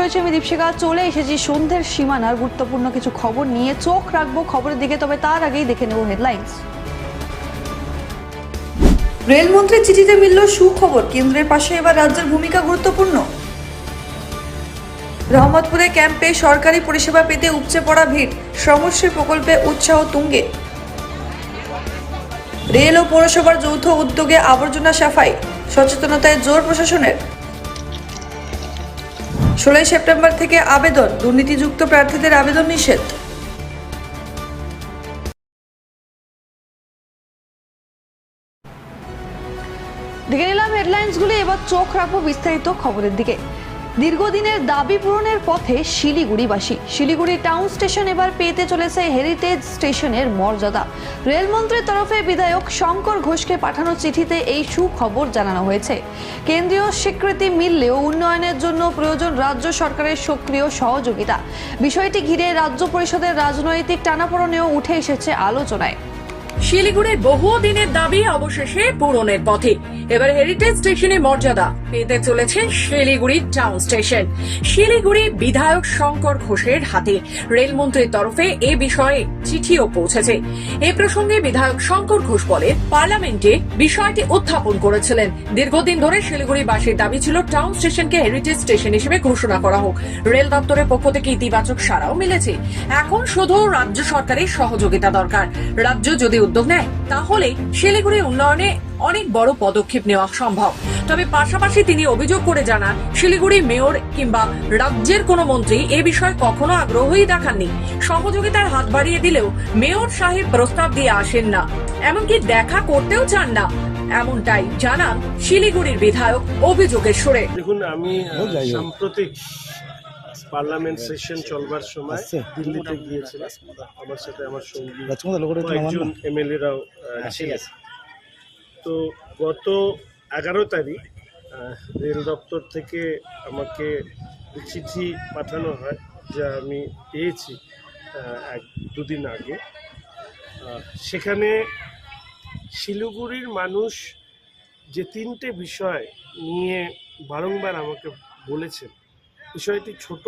রয়েছে, আমি দীপশিকা চলে এসেছি সন্ধ্যের সীমানার গুরুত্বপূর্ণ কিছু খবর নিয়ে। চোখ রাখব খবরের দিকে, তবে তার আগেই দেখে নেব হেডলাইন্স। রেলমন্ত্রীর চিঠিতে মিলল সুখবর, কেন্দ্রের পাশে এবার রাজ্যের ভূমিকা গুরুত্বপূর্ণ। রহমতপুরে ক্যাম্পে সরকারি পরিষেবা পেতে উপচে পড়া ভিড় শ্রমশ্রী প্রকল্পে উৎসাহ তুঙ্গে। রেল ও পৌরসভার যৌথ উদ্যোগে আবর্জনা সাফাই, সচেতনতায় জোর প্রশাসনের। ষোলোই সেপ্টেম্বর থেকে আবেদন, দুর্নীতিযুক্ত প্রার্থীদের আবেদন নিষেধ। দেখে নিলাম হেডলাইন্সগুলি এবার চোখ রাখব বিস্তারিত খবরের দিকে। দীর্ঘদিনের দাবি পূরণের পথে শিলিগুড়িবাসী। শিলিগুড়ি টাউন স্টেশন এবার পেতে চলেছে হেরিটেজ স্টেশনের মর্যাদা। রেলমন্ত্রীর তরফে বিধায়ক শঙ্কর ঘোষকে পাঠানো চিঠিতে এই সুখবর জানানো হয়েছে। কেন্দ্রীয় স্বীকৃতি মিললেও উন্নয়নের জন্য প্রয়োজন রাজ্য সরকারের সক্রিয় সহযোগিতা। বিষয়টি ঘিরে রাজ্য পরিষদের রাজনৈতিক টানাপোড়েনেও উঠে এসেছে আলোচনায়। শিলিগুড়ির বহু দিনের দাবি অবশেষে পূরণের পথে। এবার হেরিটেজ স্টেশনে মর্যাদা পেতে চলেছে শিলিগুড়ি টাউন স্টেশন শিলিগুড়ি বিধায়ক শঙ্কর ঘোষের হাতে। রেলমন্ত্রীর তরফে এ বিষয়ে চিঠিও পৌঁছেছে। এ প্রসঙ্গে বিধায়ক শঙ্কর ঘোষ বলেন, পার্লামেন্টে বিষয়টি উত্থাপন করেছিলেন। দীর্ঘদিন ধরে শিলিগুড়িবাসীর দাবি ছিল টাউন স্টেশনকে হেরিটেজ স্টেশন হিসেবে ঘোষণা করা হোক। রেল দপ্তরের পক্ষ থেকে ইতিবাচক সাড়াও মিলেছে। এখন শুধু রাজ্য সরকারের সহযোগিতা দরকার। রাজ্য যদি উদ্যোগ নেয় তাহলে শিলিগুড়ি উন্নয়নে অনেক বড় পদক্ষেপ নেওয়া সম্ভব। তবে পাশাপাশি তিনি অভিযোগ করে জানান শিলিগুড়ি মেয়র কিংবা রাজ্যের কোনো মন্ত্রী এ বিষয়ে কখনো আগ্রহই দেখাননি। সহযোগিতার হাত বাড়িয়ে দিলেও মেয়র সাহেব প্রস্তাব দিয়ে আসেন না। এমনকি দেখা করতেও চান না। এমনটাই জানান শিলিগুড়ির বিধায়ক অভিযোগের সুরে। দেখুন আমি। সাম্প্রতিক পার্লামেন্ট সেশন চলবার সময় দিল্লিতে গিয়েছিলাম আমার সাথে আমার সঙ্গী রাজকুমার লোকটা একটু নামান এমএলএ রাও ছিলেন। তো গত এগারো তারিখ রেল দপ্তর থেকে আমাকে চিঠি পাঠানো হয় যা আমি পেয়েছি এক দুদিন আগে। সেখানে শিলিগুড়ির মানুষ যে তিনটে বিষয় নিয়ে বারংবার আমাকে বলেছেন বিষয়টি ছোট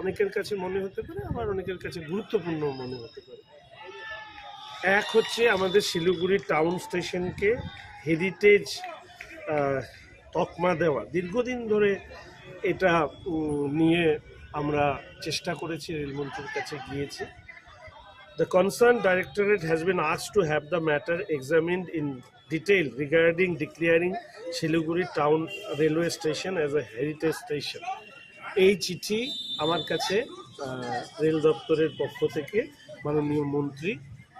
অনেকের কাছে মনে হতে পারে, আবার অনেকের কাছে গুরুত্বপূর্ণ মনে হতে পারে। এক হচ্ছে আমাদের শিলিগুড়ি টাউন স্টেশনকে হেরিটেজ তকমা দেওয়া। দীর্ঘদিন ধরে এটা নিয়ে আমরা চেষ্টা করেছি, রেলমন্ত্রীর কাছে গিয়েছি। The concerned directorate has been asked to have the matter examined in detail regarding declaring Siliguri town railway station as a heritage station. এই চিঠি আমার কাছে রেল দপ্তরের পক্ষ থেকে মাননীয় মন্ত্রী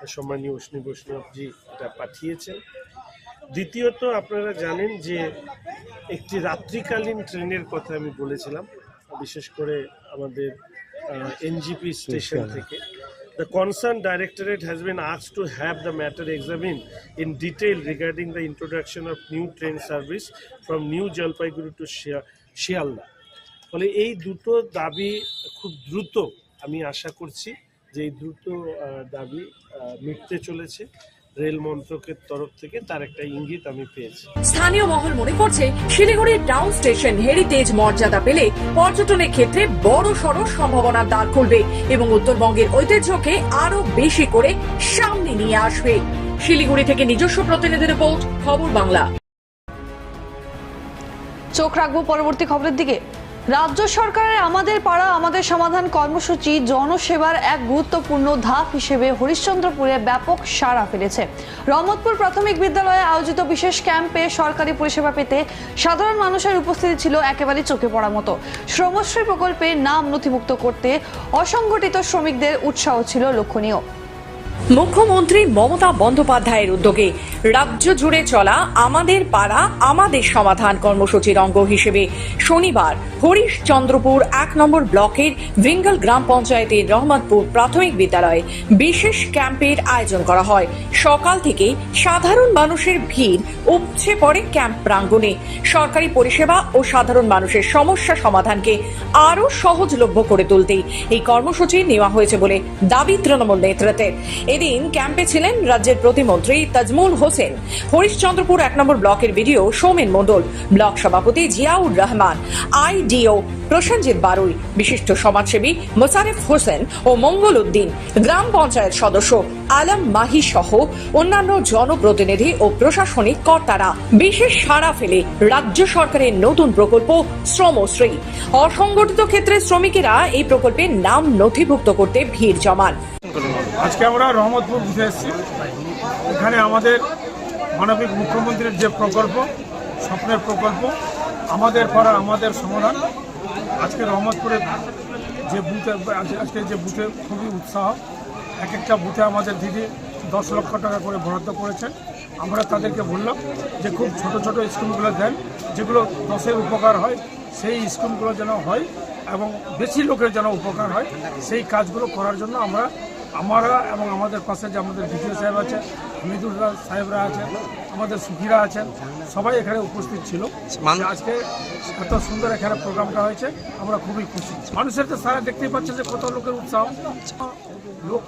সম্মানীয় অশ্নি বৈষ্ণবজি এটা পাঠিয়েছেন দ্বিতীয়ত আপনারা জানেন যে একটি রাত্রিকালীন ট্রেনের কথা আমি বলেছিলাম বিশেষ করে আমাদের এনজিপি স্টেশন থেকে The concerned directorate has been asked to have the matter examined in detail regarding the introduction of new train service from New Jalpaiguri to. Sealdah ফলে এই দুটো দাবি খুব দ্রুত আমি আশা করছি যে এই দ্রুত দাবি মিটতে চলেছে রেল মন্ত্রকের তরফ থেকে তার একটা ইঙ্গিত আমি পেয়েছি। স্থানীয় মহল মনে করছে শিলিগুড়ি টাউন স্টেশন হেরিটেজ মর্যাদা পেলে পর্যটনের ক্ষেত্রে বড় সড় সম্ভাবনার দ্বার খুলবে এবং উত্তরবঙ্গের ঐতিহ্যকে আরও বেশি করে সামনে নিয়ে আসবে। শিলিগুড়ি থেকে নিজস্ব প্রতিনিধি রিপোর্ট খবর বাংলা। চোখ রাখব পরবর্তী খবরের দিকে। রাজ্য সরকারের আমাদের পাড়া, আমাদের সমাধান কর্মসূচি জনসেবার এক গুরুত্বপূর্ণ ধাপ হিসেবে হরিশ্চন্দ্রপুরে ব্যাপক সাড়া ফেলেছে। রহমতপুর প্রাথমিক বিদ্যালয়ে আয়োজিত বিশেষ ক্যাম্পে সরকারি পরিষেবা পেতে সাধারণ মানুষের উপস্থিতি ছিল একেবারে চোখে পড়ার মতো। শ্রমশ্রী প্রকল্পে নাম নথিভুক্ত করতে অসংগঠিত শ্রমিকদের উৎসাহ ছিল লক্ষণীয়। মুখ্যমন্ত্রী মমতা বন্দ্যোপাধ্যায়ের উদ্যোগে রাজ্য জুড়ে চলা আমাদের পাড়া, আমাদের সমাধান কর্মসূচির অঙ্গ হিসেবে শনিবার হরিশচন্দ্রপুর এক নম্বর ব্লকের ভিঙ্গল গ্রাম পঞ্চায়েতের রহমতপুর প্রাথমিক বিদ্যালয়ে বিশেষ ক্যাম্পের আয়োজন করা হয়। সকাল থেকে সাধারণ মানুষের ভিড় উপচে পড়ে ক্যাম্প প্রাঙ্গণে। সরকারি পরিষেবা ও সাধারণ মানুষের সমস্যা সমাধানকে আরও সহজলভ্য করে তুলতে এই কর্মসূচি নেওয়া হয়েছে বলে দাবি তৃণমূল নেতৃত্বের। এদিন ক্যাম্পে ছিলেন রাজ্যের প্রতিমন্ত্রী তাজমুল হোসেন। হরিশ্চন্দ্রপুর এক নম্বর ব্লকের বিডিও সৌমেন মণ্ডল, ব্লক সভাপতি জিয়াউর রহমান, আইডিও প্রসেনজিৎ বারুই, বিশিষ্ট সমাজসেবী মোসারেফ হোসেন ও মঙ্গল উদ্দিন, গ্রাম পঞ্চায়েত সদস্য আলম মাহি সহ অন্যান্য জনপ্রতিনিধি ও প্রশাসনিক কর্তারা। বিশেষ সাড়া ফেলে রাজ্য সরকারের নতুন প্রকল্প শ্রমশ্রী অসংগঠিত ক্ষেত্রে শ্রমিকেরা এই প্রকল্পে নাম নথিভুক্ত করতে ভিড় জমান। আজকে আমরা রহমতপুর বুঝে এসেছি। এখানে আমাদের মানবিক মুখ্যমন্ত্রীর যে প্রকল্প, স্বপ্নের প্রকল্প, আমাদের পাড়া আমাদের সমাধান, আজকে রহমতপুরে যে বুথে আজ- আজকে যে বুথে খুবই উৎসাহ এক একটা বুথে আমাদের দিদি দশ লক্ষ টাকা করে বরাদ্দ করেছেন। আমরা তাদেরকে বললাম যে খুব ছোট ছোট স্কিমগুলো দেন, যেগুলো দশের উপকার হয়, সেই স্কিমগুলো যেন হয় এবং বেশি লোকের যেন উপকার হয়, সেই কাজগুলো করার জন্য আমরা আমরা এবং আমাদের পাশে যে আমাদের ভিডিও সাহেব আছে হামিদুল্লাহ সাহেবরা আছেন আমাদের সুখীরা আছেন সবাই এখানে উপস্থিত ছিল। আজকে এত সুন্দর এখানে প্রোগ্রামটা হয়েছে আমরা খুবই খুশি। মানুষের তো সারা দেখতেই পাচ্ছে যে কত লোকের উৎসাহ। লোক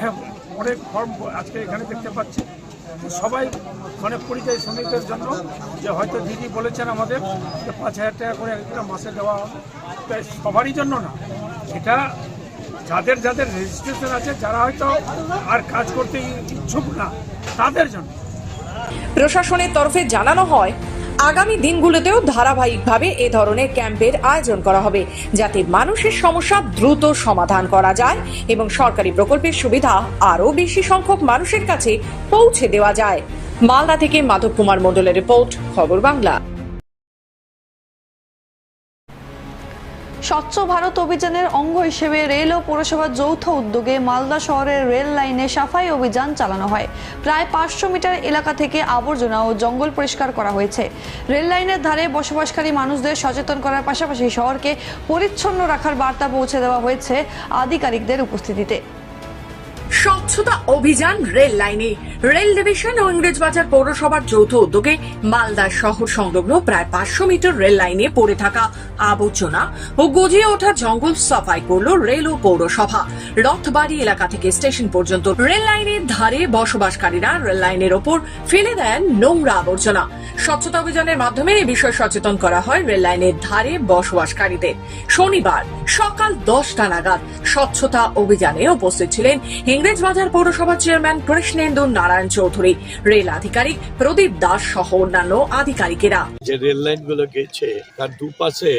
হ্যাঁ, অনেক ফর্ম আজকে এখানে দেখতে পাচ্ছি। সবাই মানে পরিযায়ী শ্রমিকদের জন্য যে হয়তো দিদি বলেছেন আমাদের যে পাঁচ হাজার টাকা করে একটা মাসে দেওয়া হবে তাই সবারই জন্য না। এটা যাদের যাদের রেজিস্ট্রেশন আছে, যারা হয়তো আর কাজ করতে ইচ্ছুক না, তাদের জন্য। প্রশাসনের তরফে জানানো হয়, আগামী দিনগুলোতেও ধারাবাহিকভাবে এ ধরনের ক্যাম্পের আয়োজন করা হবে, যাতে মানুষের সমস্যা দ্রুত সমাধান করা যায় এবং সরকারি প্রকল্পের সুবিধা আরও বেশি সংখ্যক মানুষের কাছে পৌঁছে দেওয়া যায়। মালদা থেকে মাধব কুমার মণ্ডলের রিপোর্ট, খবর বাংলা। স্বচ্ছ ভারত অভিযানের অঙ্গ হিসেবে রেল ও পৌরসভার যৌথ উদ্যোগে মালদা শহরের রেল লাইনে সাফাই অভিযান চালানো হয়। প্রায় পাঁচশো মিটার এলাকা থেকে আবর্জনা ও জঙ্গল পরিষ্কার করা হয়েছে। রেল লাইনের ধারে বসবাসকারী মানুষদের সচেতন করার পাশাপাশি শহরকে পরিচ্ছন্ন রাখার বার্তা পৌঁছে দেওয়া হয়েছে আধিকারিকদের উপস্থিতিতে। স্বচ্ছতা অভিযান রেল লাইনে। রেল ডিভিশন ও ইংরেজবাজার পৌরসভার যৌথ উদ্যোগে মালদা শহর সংলগ্ন প্রায় পাঁচশো মিটার রেল লাইনে পড়ে থাকা আবর্জনা ও গজিয়ে ওঠা জঙ্গল সাফাই করল রেল ও পৌরসভা। রথবাড়ি এলাকা থেকে স্টেশন পর্যন্ত রেল লাইনের ধারে বসবাসকারীরা রেল লাইনের ওপর ফেলে দেন নোংরা আবর্জনা। স্বচ্ছতা অভিযানের মাধ্যমে এই বিষয়ে সচেতন করা হয় রেল লাইনের ধারে বসবাসকারীদের। শনিবার সকাল দশটা নাগাদ স্বচ্ছতা অভিযানে উপস্থিত ছিলেন ইংরেজবাজার পৌরসভার চেয়ারম্যান কৃষ্ণেন্দু নারায়ণ চৌধুরী, রেল আধিকারিক প্রদীপ দাস সহ অন্যান্য আধিকারিকেরা। যে রেল লাইনগুলো গেছে, তার দুপাশে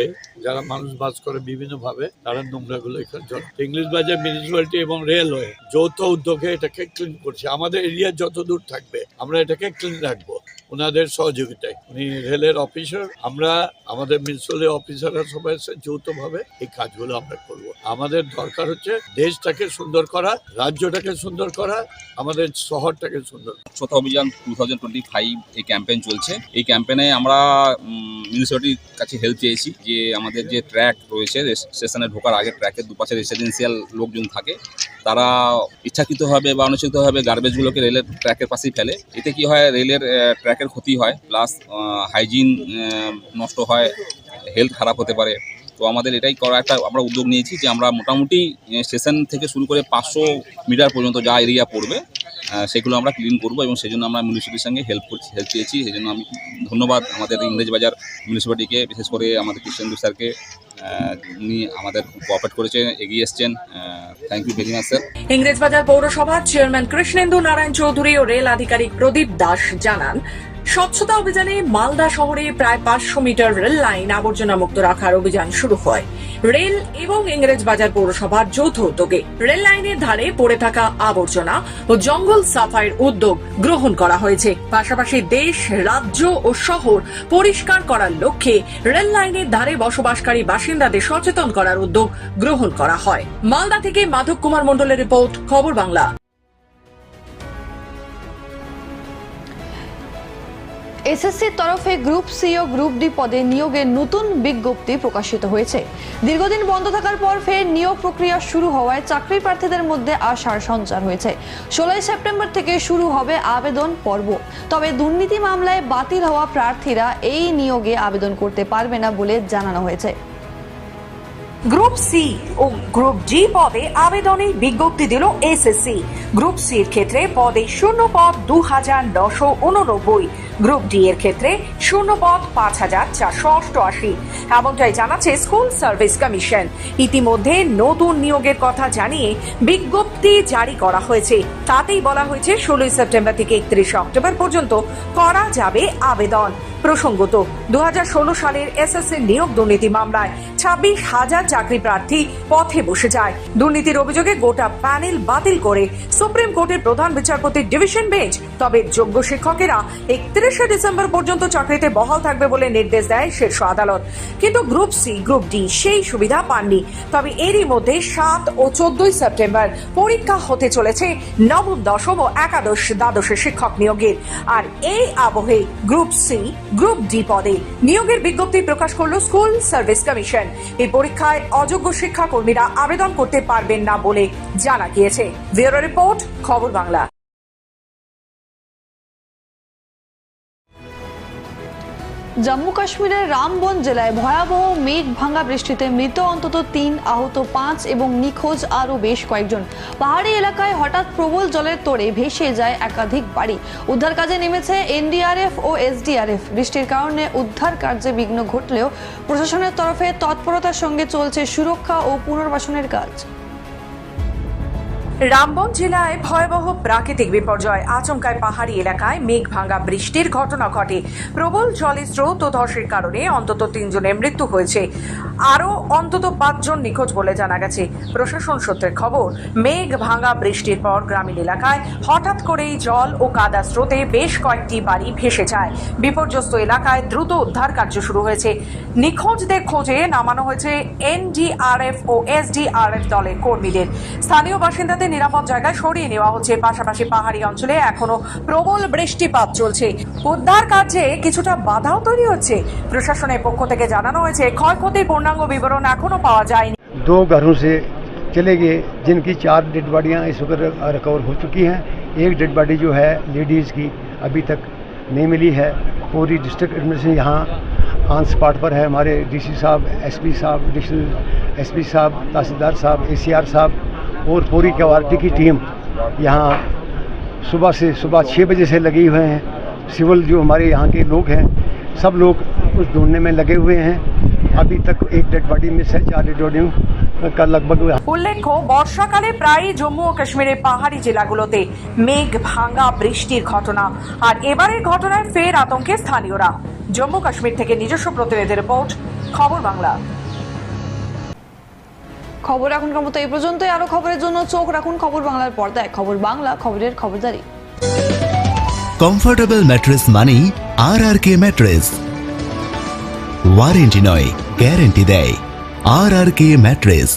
যারা মানুষ বাস করে বিভিন্ন ভাবে তারা নোংরা গুলো ইংলিশ বাজার মিউনিসিপ্যালিটি এবং রেলওয়ে যৌথ উদ্যোগে এটাকে ক্লিন করছে। আমাদের এরিয়া যত দূর থাকবে, আমরা এটাকে ক্লিন রাখব, ওনাদের সহযোগিতায়। উনি রেলের অফিসার আমরা আমাদের মিউনিসিপ্যালিটি অফিসাররা সবাই যৌথভাবে এই কাজগুলো আমরা করব। আমাদের দরকার হচ্ছে দেশটাকে সুন্দর করা, রাজ্যটাকে সুন্দর করা, আমাদের শহরটাকে সুন্দর। স্বচ্ছতা অভিযান টু থাউজেন্ড টোয়েন্টি ফাইভ এই ক্যাম্পেইন চলছে। এই ক্যাম্পেইনে আমরা মিউনিসিপ্যালিটির কাছে হেল্প চেয়েছি যে আমাদের যে ট্র্যাক রয়েছে স্টেশনে ঢোকার আগে ট্র্যাকের দুপাশে রেসিডেন্সিয়াল লোকজন থাকে। তারা ইচ্ছাকৃতভাবে বা অনুচিতভাবে গার্বেজগুলোকে রেলের ট্র্যাকের পাশেই ফেলে। এতে কি হয়, রেলের ট্র্যাকের ক্ষতি হয়, প্লাস হাইজিন নষ্ট হয়, হেলথ খারাপ হতে পারে। তো আমাদের এটাই করা একটা আমরা উদ্যোগ নিয়েছি যে আমরা মোটামুটি স্টেশন থেকে শুরু করে পাঁচশো মিটার পর্যন্ত যা এরিয়া পড়বে সেগুলো আমরা ক্লিন করব এবং সেই জন্য আমরা মিউনিসিপ্যালিটির সঙ্গে হেল্প করছি, হেল্প চেয়েছি সেই জন্য আমি ধন্যবাদ আমাদের ইংরেজবাজার মিউনিসিপ্যালিটিকে বিশেষ করে আমাদের কৃষ্ণেন্দু স্যারকে উনি আমাদের কোঅপারেট করেছেন এগিয়ে এসছেন। Thank you very much sir Englishbazar পৌরসভার চেয়ারম্যান কৃষ্ণেন্দু নারায়ণ চৌধুরী ও রেল আধিকারিক প্রদীপ দাস জানান, স্বচ্ছতা অভিযানে মালদা শহরে প্রায় পাঁচশো মিটার রেল লাইন আবর্জনা মুক্ত রাখার অভিযান শুরু হয়। রেল এবং ইংরেজবাজার পৌরসভার যৌথ উদ্যোগে রেল লাইনের ধারে পড়ে থাকা আবর্জনা ও জঙ্গল সাফাইয়ের উদ্যোগ গ্রহণ করা হয়েছে। পাশাপাশি দেশ, রাজ্য ও শহর পরিষ্কার করার লক্ষ্যে রেল লাইনের ধারে বসবাসকারী বাসিন্দাদের সচেতন করার উদ্যোগ গ্রহণ করা হয়। মালদা থেকে মাধব কুমার মণ্ডলের রিপোর্ট, খবর বাংলা। এসএসসির তরফে গ্রুপ সি ও গ্রুপ ডি পদে নিয়োগের নতুন বিজ্ঞপ্তি প্রকাশিত হয়েছে। দীর্ঘদিন বন্ধ থাকার পর ফের নিয়োগ প্রক্রিয়া শুরু হওয়ায় চাকরি প্রার্থীদের মধ্যে আশার সঞ্চার হয়েছে। ষোলোই সেপ্টেম্বর থেকে শুরু হবে আবেদন পর্ব। তবে দুর্নীতি মামলায় বাতিল হওয়া প্রার্থীরা এই নিয়োগে আবেদন করতে পারবে না বলে জানানো হয়েছে। গ্রুপ সি ও গ্রুপ জি পদে আবেদনে বিজ্ঞপ্তি দিল এসএসসি গ্রুপ সি এর ক্ষেত্রে পদে শূন্য পদ দু হাজার নশো উননব্বই। গ্রুপ ডি এর ক্ষেত্রে শূন্য পদ পাঁচ হাজার চারশো অষ্টআশি। এমনটাই জানাচ্ছে স্কুল সার্ভিস কমিশন। ইতিমধ্যে নতুন নিয়োগের কথা জানিয়ে বিজ্ঞপ্তি জারি করা হয়েছে। তাতেই বলা হয়েছে, ষোলোই সেপ্টেম্বর থেকে একত্রিশে অক্টোবর পর্যন্ত করা যাবে আবেদন। প্রসঙ্গত দুই হাজার ষোলো সালের এসএসসি নিয়োগ দুর্নীতি মামলায় ছাব্বিশ হাজার চাকরি প্রার্থী পথে বসে যায়। দুর্নীতির অভিযোগে গোটা প্যানেল বাতিল করে সুপ্রিম কোর্টের প্রধান বিচারপতির ডিভিশন বেঞ্চ। তবে যোগ্য শিক্ষকেরা একত্রিশে ডিসেম্বর পর্যন্ত চাকরিতে বহাল থাকবে বলে নির্দেশ দেয় শীর্ষ আদালত। কিন্তু গ্রুপ সি, গ্রুপ ডি সেই সুবিধা পাননি। তবে এরই মধ্যে সাত ও চোদ্দই সেপ্টেম্বর পরীক্ষা হতে চলেছে নবম, দশম ও একাদশ দ্বাদশের শিক্ষক নিয়োগের। আর এই আবহে গ্রুপ সি, গ্রুপ ডি পদে নিয়োগের বিজ্ঞপ্তি প্রকাশ করল স্কুল সার্ভিস কমিশন। এই পরীক্ষায় অযোগ্য শিক্ষাকর্মীরা আবেদন করতে পারবেন না বলে জানা গিয়েছে। ব্যুরো রিপোর্ট, খবর বাংলা। জম্মু কাশ্মীরের রামবন জেলায় ভয়াবহ মেঘ ভাঙা বৃষ্টিতে মৃত অন্তত তিন আহত পাঁচ এবং নিখোঁজ আরও বেশ কয়েকজন। পাহাড়ি এলাকায় হঠাৎ প্রবল জলের তোড়ে ভেসে যায় একাধিক বাড়ি। উদ্ধার কাজে নেমেছে এনডিআরএফ ও এসডিআরএফ। বৃষ্টির কারণে উদ্ধার কার্যে বিঘ্ন ঘটলেও প্রশাসনের তরফে তৎপরতার সঙ্গে চলছে সুরক্ষা ও পুনর্বাসনের কাজ। রামবন জেলায় ভয়াবহ প্রাকৃতিক বিপর্যয়। আচমকায় পাহাড়ি এলাকায় মেঘ ভাঙা বৃষ্টির ঘটনা ঘটে। প্রবল জলের স্রোত ও ধসের কারণে অন্তত তিনজনের মৃত্যু হয়েছে। আরও অন্তত পাঁচজন নিখোঁজ বলে জানা গেছে। প্রশাসন সূত্রের খবর মেঘ ভাঙা বৃষ্টির পর গ্রামীণ এলাকায় হঠাৎ করেই জল ও কাদা স্রোতে বেশ কয়েকটি বাড়ি ভেসে যায়। বিপর্যস্ত এলাকায় দ্রুত উদ্ধার কার্য শুরু হয়েছে। নিখোঁজদের খোঁজে নামানো হয়েছে এনডিআরএফ ও এসডিআরএফ দলের কর্মীদের। স্থানীয় বাসিন্দাদের নিরাপদ জায়গায় সরিয়ে নেওয়া হচ্ছে পাশাপাশি পাহাড়ি অঞ্চলে এখনো প্রবল বৃষ্টিপাত চলছে উদ্ধার কার্যে কিছুটা বাধাও তৈরি হচ্ছে প্রশাসনের পক্ষ থেকে জানানো হয়েছে ক্ষয়ক্ষতির পূর্ণাঙ্গ বিবরণ এখনো পাওয়া যায়নি दो घरों से चले गए जिनकी चार डेड बॉडियाँ इस वक्त रिकवर हो चुकी हैं एक डेड बॉडी जो है लेडीज़ की अभी तक नहीं मिली है पूरी डिस्ट्रिक्ट एडमिनिस्ट्रेशन यहाँ ऑन स्पॉट पर है हमारे डीसी साहब एसपी साहब एडिशनल एसपी साहब तहसीलदार साहब एसीआर साहब और पूरी क्वालिटी की टीम यहाँ सुबह से सुबह छः बजे से लगे हुए हैं सिविल जो हमारे यहाँ के लोग हैं सब लोग उस ढूंढने में लगे हुए हैं अभी तक एक डेड बॉडी मिस है चार डेड बॉडी का लगभग উল্লেখ্য বর্ষাকালে প্রায়ই জম্মু ও কাশ্মীরের পাহাড়ি জেলাগুলোতে মেঘ ভাঙা বৃষ্টির ঘটনা আর এবারের ঘটনায় ফের আতঙ্কে স্থানীয়রা জম্মু কাশ্মীর থেকে নিজস্ব প্রতিনিধি রিপোর্ট খবর বাংলা খবর এখনকার মতো এই পর্যন্তই। আরও খবরের জন্য চোখ রাখুন খবর বাংলার পর্দায়। খবর বাংলা, খবরের খবরদারি। কমফোর্টেবল ম্যাট্রেস মানেই R R K mattress warranty নয় গ্যারেন্টি দেয়। R R K mattress